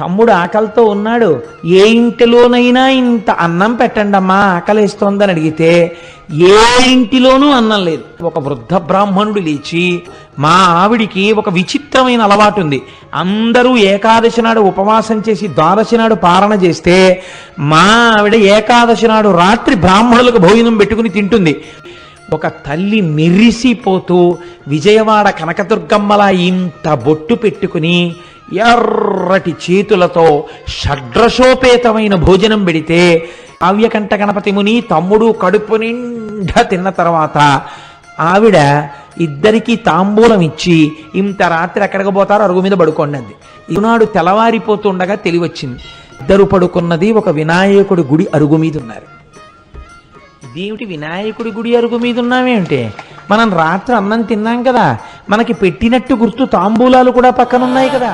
తమ్ముడు ఆకలితో ఉన్నాడు. ఏ ఇంటిలోనైనా ఇంత అన్నం పెట్టండి అమ్మా ఆకలిస్తోందని అడిగితే ఏ ఇంటిలోనూ అన్నం లేదు. ఒక వృద్ధ బ్రాహ్మణుడు లేచి మా ఆవిడికి ఒక విచిత్రమైన అలవాటు ఉంది అందరూ ఏకాదశి నాడు ఉపవాసం చేసి ద్వాదశి నాడు పారణ చేస్తే మా ఆవిడ ఏకాదశి నాడు రాత్రి బ్రాహ్మణులకు భోజనం పెట్టుకుని తింటుంది. ఒక తల్లి మెరిసిపోతూ విజయవాడ కనకదుర్గమ్మలా ఇంత బొట్టు పెట్టుకుని ఎర్రటి చేతులతో షడ్రశోపేతమైన భోజనం పెడితే కావ్యకంఠ గణపతి ముని తమ్ముడు కడుపు నిండా తిన్న తర్వాత ఆవిడ ఇద్దరికి తాంబూలం ఇచ్చి ఇంత రాత్రి ఎక్కడికి పోతారో అరుగు మీద పడుకోండి అంది. ఈనాడు తెల్లవారిపోతుండగా తెలివచ్చింది. ఇద్దరు పడుకున్నది ఒక వినాయకుడి గుడి అరుగు మీద ఉన్నారు. ఇదేమిటి వినాయకుడి గుడి అరుగు మీద ఉన్నామేమిటి మనం రాత్రి అన్నం తిన్నాం కదా. మనకి పెట్టినట్టు గుర్తు తాంబూలాలు కూడా పక్కన ఉన్నాయి కదా